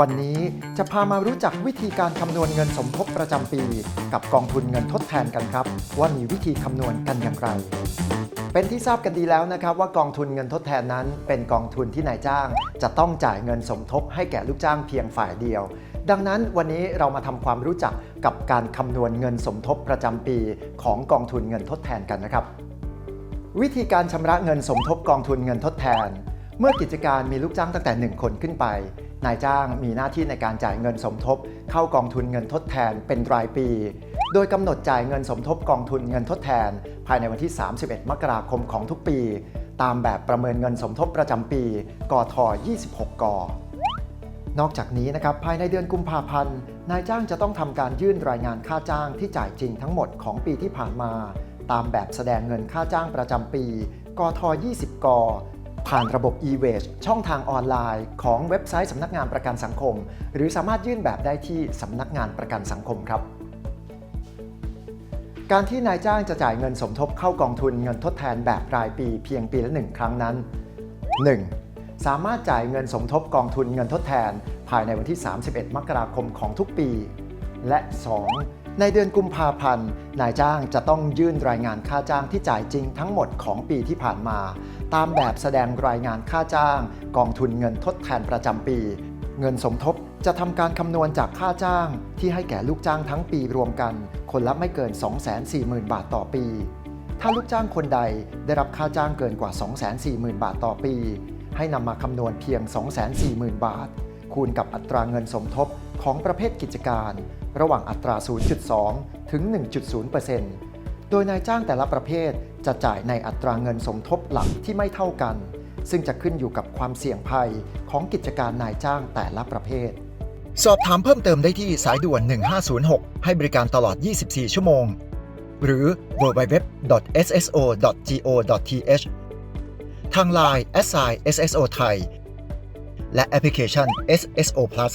วันนี้จะพามารู้จักวิธีการคำนวณเงินสมทบประจำปี กับกองทุนเงินทดแทนกันครับ ว่ามีวิธีคำนวณกันอย่างไร เป็นที่ทราบกันดีแล้วนะครับ ว่ากองทุนเงินทดแทนนั้น เป็นกองทุนที่นายจ้าง จะต้องจ่ายเงินสมทบให้แก่ลูกจ้างเพียงฝ่ายเดียว ดังนั้นวันนี้เรามาทำความรู้จักกับการคำนวณเงินสมทบประจำปี ของกองทุนเงินทดแทนกันนะครับ วิธีการชำระเงินสมทบกองทุนเงินทดแทน เมื่อกิจการมีลูกจ้างตั้งแต่ 1 คนขึ้นไป นายจ้างมีหน้าที่ในการจ่ายเงินสมทบ เข้ากองทุนเงินทดแทนเป็นรายปี โดยกำหนดจ่ายเงินสมทบกองทุนเงินทดแทน ภายในวันที่ 31 มกราคมของทุกปี ตามแบบประเมินเงินสมทบประจำปีกท26กนอกจากนี้นะครับภายในเดือนกุมภาพันธ์นายจ้างจะต้องทำการยื่นรายงานค่าจ้างที่จ่ายจริงทั้งหมดของปีที่ผ่านมา ตามแบบแสดงเงินค่าจ้างประจำปี กท 20 ก ผ่านระบบ e-wage ช่องทางออนไลน์ของเว็บไซต์สำนักงานประกันสังคม หรือสามารถยื่นแบบได้ที่สำนักงานประกันสังคมครับการที่นายจ้างจะจ่ายเงินสมทบเข้ากองทุนเงินทดแทนแบบรายปีเพียงปีละหนึ่งครั้งนั้น 1. สามารถจ่ายเงินสมทบกองทุนเงินทดแทน ภายในวันที่ 31 มกราคมของทุกปี และ 2. ในเดือนกุมภาพันธ์ นายจ้างจะต้องยื่นรายงานค่าจ้างที่จ่ายจริงทั้งหมดของปีที่ผ่านมา ตามแบบแสดงรายงานค่าจ้าง กองทุนเงินทดแทนประจำปี เงินสมทบจะทำการคำนวณจากค่าจ้าง ที่ให้แก่ลูกจ้างทั้งปีรวมกัน คนละไม่เกิน 240,000 บาทต่อปี ถ้าลูกจ้างคนใดได้รับค่าจ้างเกินกว่า 240,000 บาทต่อปี ให้นำมาคำนวณเพียง 240,000 บาท คูณกับอัตราเงินสมทบ ของประเภทกิจการ ระหว่างอัตรา 0.2 ถึง 1.0%โดยนายจ้างแต่ละประเภทจะจ่ายในอัตราเงินสมทบหลักที่ไม่เท่ากัน ซึ่งจะขึ้นอยู่กับความเสี่ยงภัยของกิจการนายจ้างแต่ละประเภท สอบถามเพิ่มเติมได้ที่สายด่วน 1506 ให้บริการตลอด 24 ชั่วโมง หรือ www.sso.go.th ทาง Line s i sso ไทยและแอปพลิเคชัน SSO Plus